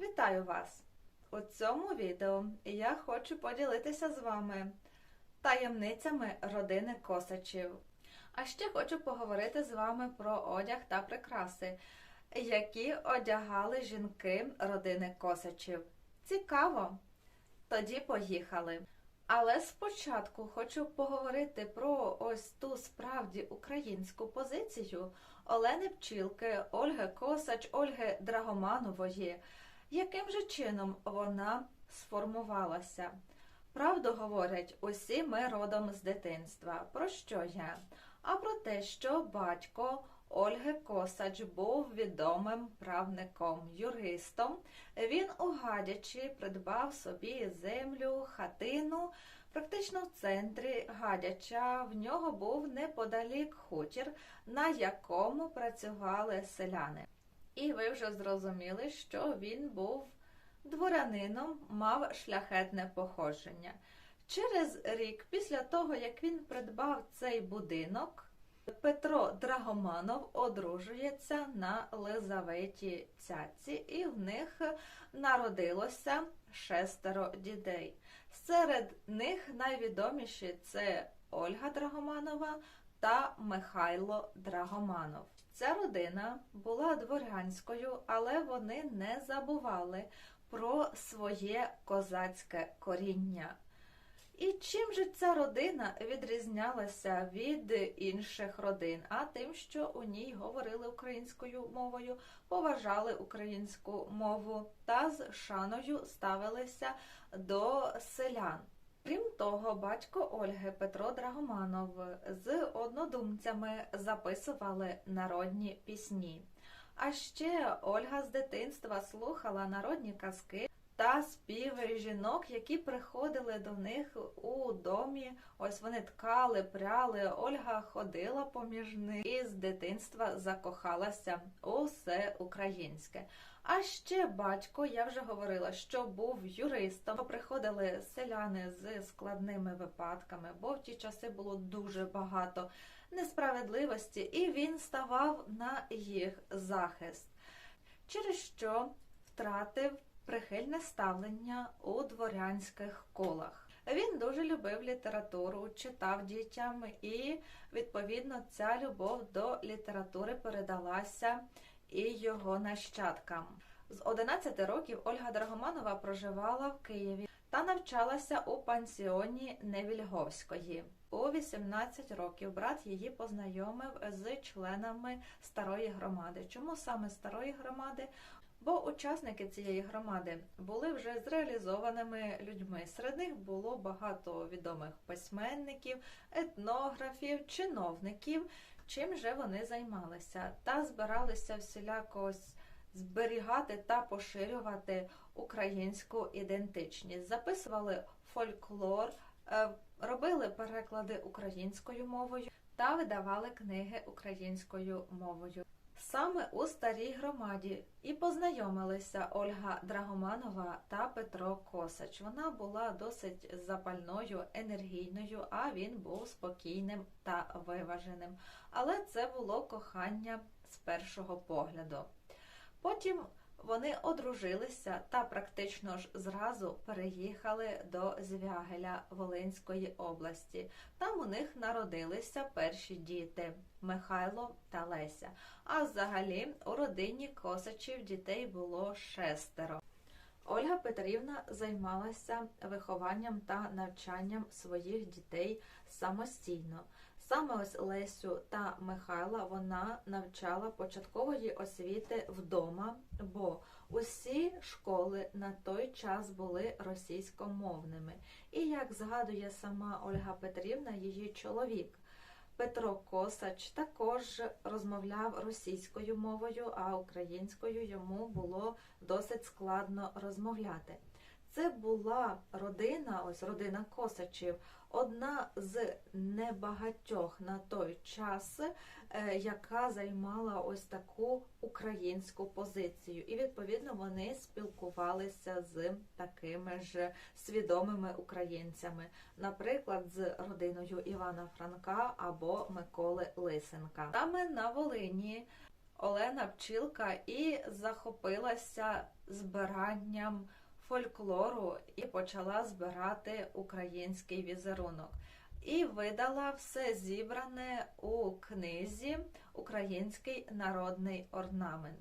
Вітаю вас! У цьому відео я хочу поділитися з вами таємницями родини Косачів. А ще хочу поговорити з вами про одяг та прикраси, які одягали жінки родини Косачів. Цікаво! Тоді поїхали. Але спочатку хочу поговорити про ось ту справді українську позицію Олени Пчілки, Ольги Косач, Ольги Драгоманової. Яким же чином вона сформувалася? Правду говорять, усі ми родом з дитинства. Про що я? А про те, що батько Ольги Косач був відомим правником, юристом. Він у Гадячі придбав собі землю, хатину. Практично в центрі Гадяча в нього був неподалік хутір, на якому працювали селяни. І ви вже зрозуміли, що він був дворянином, мав шляхетне походження. Через рік після того, як він придбав цей будинок, Петро Драгоманов одружується на Лизаветі Цяці, і в них народилося шестеро дітей. Серед них найвідоміші це Ольга Драгоманова та Михайло Драгоманов. Ця родина була дворянською, але вони не забували про своє козацьке коріння. І чим же ця родина відрізнялася від інших родин? А тим, що у ній говорили українською мовою, поважали українську мову та з шаною ставилися до селян. Крім того, батько Ольги Петро Драгоманов з однодумцями записували народні пісні. А ще Ольга з дитинства слухала народні казки та співи жінок, які приходили до них у домі. Ось вони ткали, пряли. Ольга ходила поміж них і з дитинства закохалася у все українське. А ще батько, я вже говорила, що був юристом. Приходили селяни з складними випадками, бо в ті часи було дуже багато несправедливості, і він ставав на їх захист, через що втратив прихильне ставлення у дворянських колах. Він дуже любив літературу, читав дітям, і, відповідно, ця любов до літератури передалася і його нащадкам. З 11 років Ольга Драгоманова проживала в Києві та навчалася у пансіоні Невільговської. У 18 років брат її познайомив з членами старої громади. Чому саме старої громади? Бо учасники цієї громади були вже зреалізованими людьми. Серед них було багато відомих письменників, етнографів, чиновників, чим же вони займалися, та збиралися всіляко зберігати та поширювати українську ідентичність, записували фольклор, е, робили переклади українською мовою та видавали книги українською мовою. Саме у старій громаді і познайомилися Ольга Драгоманова та Петро Косач. Вона була досить запальною, енергійною, а він був спокійним та виваженим. Але це було кохання з першого погляду. Потім вони одружилися та практично ж зразу переїхали до Звягеля Волинської області. Там у них народилися перші діти Михайло та Леся. А взагалі у родині Косачів дітей було шестеро. Ольга Петрівна займалася вихованням та навчанням своїх дітей самостійно. Саме ось Лесю та Михайла вона навчала початкової освіти вдома, бо усі школи на той час були російськомовними. І як згадує сама Ольга Петрівна, її чоловік. Петро Косач також розмовляв російською мовою, а українською йому було досить складно розмовляти. Це була родина, ось родина Косачів, одна з небагатьох на той час, е, яка займала ось таку українську позицію. І, відповідно, вони спілкувалися з такими ж свідомими українцями, наприклад, з родиною Івана Франка або Миколи Лисенка. Саме на Волині Олена Пчілка і захопилася збиранням фольклору і почала збирати український візерунок. І видала все зібране у книзі Український народний орнамент.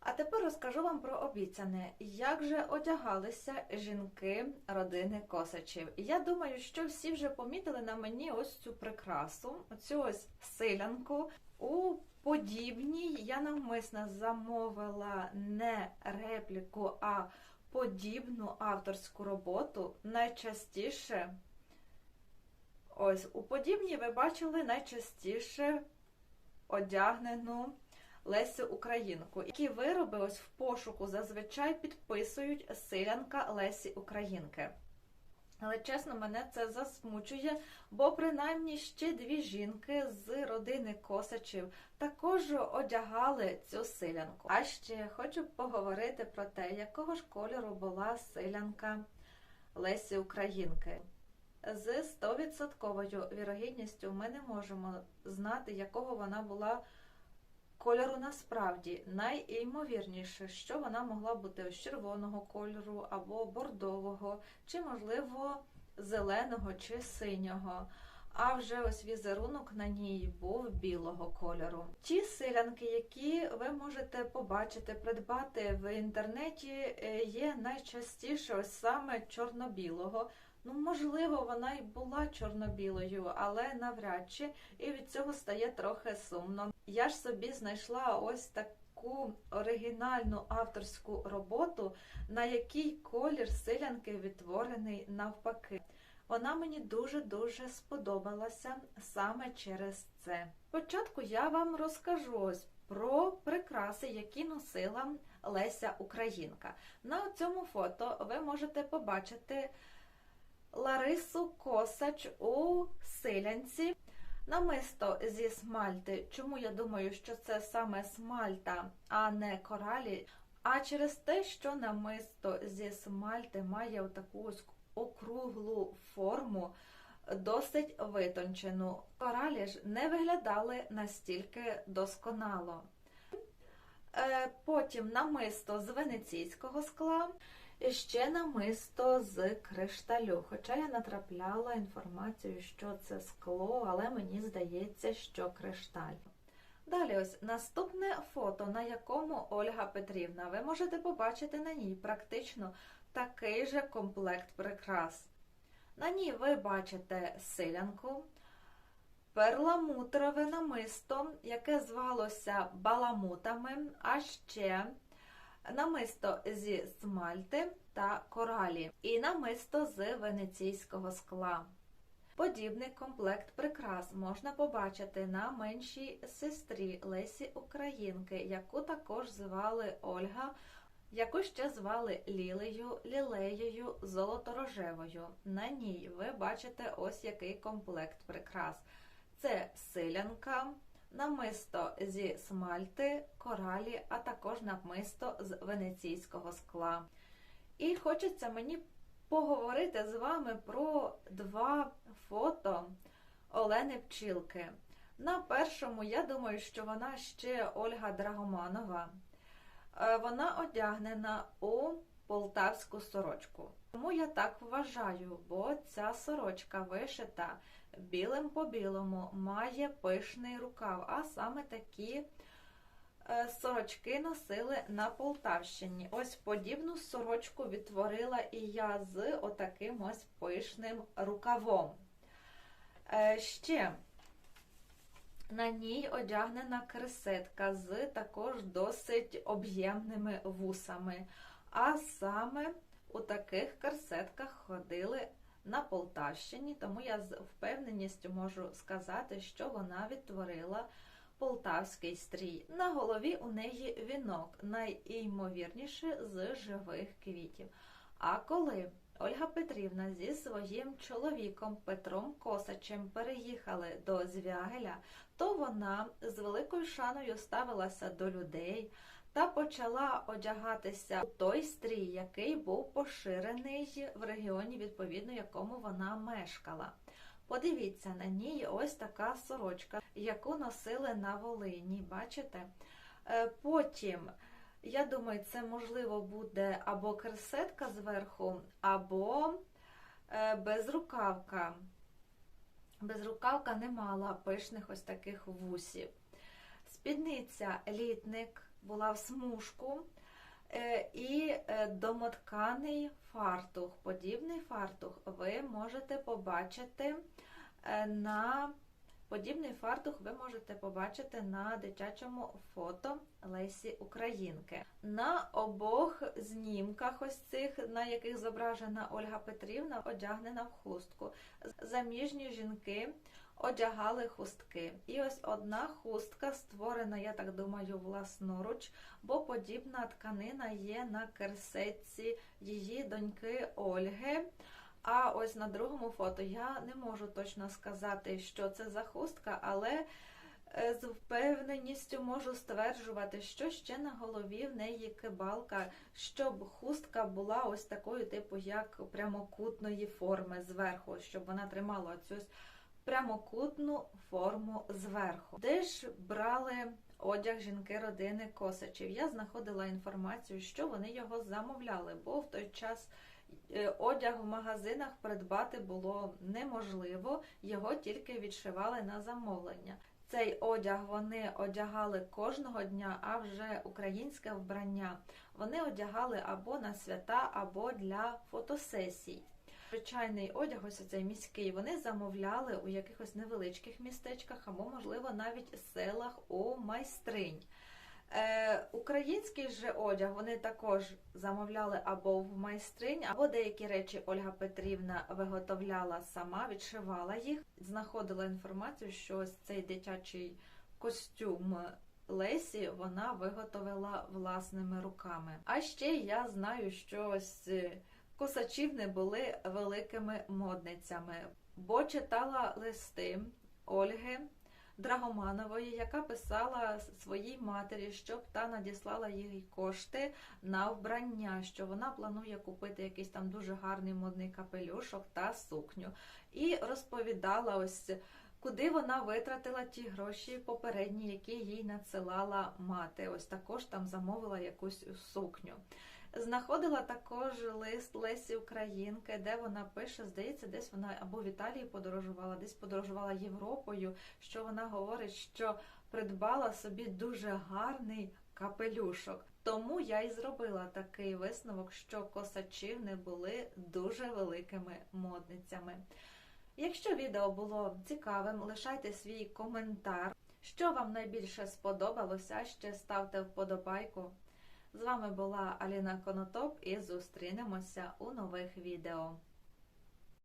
А тепер розкажу вам про обіцяне, як же одягалися жінки родини Косачів. Я думаю, що всі вже помітили на мені ось цю прикрасу, оцю ось силянку. У подібній я навмисно замовила не репліку, а подібну авторську роботу. Найчастіше, ось у подібній ви бачили найчастіше одягнену. Лесю Українку. Які вироби ось в пошуку зазвичай підписують силянка Лесі Українки. Але чесно, мене це засмучує, бо принаймні ще дві жінки з родини Косачів також одягали цю силянку. А ще хочу поговорити про те, якого ж кольору була силянка Лесі Українки. З 100% вірогідністю ми не можемо знати, якого вона була кольору насправді найімовірніше, що вона могла бути з червоного кольору або бордового, чи, можливо, зеленого чи синього. А вже ось візерунок на ній був білого кольору. Ті силянки, які ви можете побачити, придбати в інтернеті, е, є найчастіше ось саме чорно-білого. Ну, можливо, вона й була чорно-білою, але навряд чи, і від цього стає трохи сумно. Я ж собі знайшла ось таку оригінальну авторську роботу, на якій колір силянки відтворений навпаки. Вона мені дуже-дуже сподобалася саме через це. Спочатку я вам розкажу ось про прикраси, які носила Леся Українка. На цьому фото ви можете побачити Ларису Косач у силянці. Намисто зі смальти. Чому я думаю, що це саме смальта, а не коралі? А через те, що намисто зі смальти має таку ось округлу форму, досить витончену. Коралі ж не виглядали настільки досконало. Е, потім намисто з венеційського скла. Ще намисто з кришталю. Хоча я натрапляла інформацію, що це скло, але мені здається, що кришталь. Далі ось наступне фото, на якому Ольга Петрівна. Ви можете побачити на ній практично такий же комплект прикрас. На ній ви бачите силянку, перламутрове намисто, яке звалося баламутами, а ще намисто зі смальти та коралі і намисто з венеційського скла. Подібний комплект прикрас можна побачити на меншій сестрі Лесі Українки, яку також звали Ольга, яку ще звали Лілею, Лілеєю, Золоторожевою. На ній ви бачите ось який комплект прикрас. Це силянка, намисто зі смальти, коралі, а також намисто з венеційського скла. І хочеться мені поговорити з вами про два фото Олени Пчілки. На першому, я думаю, що вона ще Ольга Драгоманова. Е, вона одягнена у полтавську сорочку. Тому я так вважаю, бо ця сорочка вишита білим по білому, має пишний рукав, а саме такі е, сорочки носили на Полтавщині. Ось подібну сорочку відтворила і я з отаким ось пишним рукавом. Е, ще на ній одягнена кресетка з також досить об'ємними вусами. А саме у таких корсетках ходили на Полтавщині, тому я з впевненістю можу сказати, що вона відтворила полтавський стрій. На голові у неї вінок, найімовірніше з живих квітів. А коли Ольга Петрівна зі своїм чоловіком Петром Косачем переїхали до Звягеля, то вона з великою шаною ставилася до людей та почала одягатися у той стрій, який був поширений в регіоні, відповідно якому вона мешкала. Подивіться, на ній ось така сорочка, яку носили на Волині. Бачите? Е, Потім, я думаю, це можливо буде або керсетка зверху, або е, безрукавка. Безрукавка не мала пишних ось таких вусів. Спідниця літник була в смужку е, і е, домотканий фартух. Подібний фартух ви можете побачити на подібний фартух ви можете побачити на дитячому фото Лесі Українки. На обох знімках, ось цих, на яких зображена Ольга Петрівна, одягнена в хустку. Заміжні жінки одягали хустки. І ось одна хустка створена, я так думаю, власноруч, бо подібна тканина є на керсетці її доньки Ольги. А ось на другому фото я не можу точно сказати, що це за хустка, але е, з впевненістю можу стверджувати, що ще на голові в неї кибалка, щоб хустка була ось такою, типу, як прямокутної форми зверху, щоб вона тримала цю прямокутну форму зверху. Де ж брали одяг жінки родини Косачів? Я знаходила інформацію, що вони його замовляли, бо в той час. Е, Одяг в магазинах придбати було неможливо, його тільки відшивали на замовлення. Цей одяг вони одягали кожного дня, а вже українське вбрання вони одягали або на свята, або для фотосесій. Звичайний одяг, ось цей міський, вони замовляли у якихось невеличких містечках, або, можливо, навіть селах у майстринь. Е, український же одяг вони також замовляли або в майстрині, або деякі речі Ольга Петрівна виготовляла сама, відшивала їх. Знаходила інформацію, що ось цей дитячий костюм Лесі вона виготовила власними руками. А ще я знаю, що ось е, косачівни були великими модницями, бо читала листи Ольги. Драгоманової, яка писала своїй матері, щоб та надіслала їй кошти на вбрання, що вона планує купити якийсь там дуже гарний модний капелюшок та сукню. І розповідала ось, куди вона витратила ті гроші попередні, які їй надсилала мати. Ось також там замовила якусь сукню. Знаходила також лист Лесі Українки, де вона пише, здається, десь вона або в Італії подорожувала, десь подорожувала Європою, що вона говорить, що придбала собі дуже гарний капелюшок. Тому я і зробила такий висновок, що косачівни були дуже великими модницями. Якщо відео було цікавим, лишайте свій коментар. Що вам найбільше сподобалося, ще ставте вподобайку. З вами була Аліна Конотоп і зустрінемося у нових відео.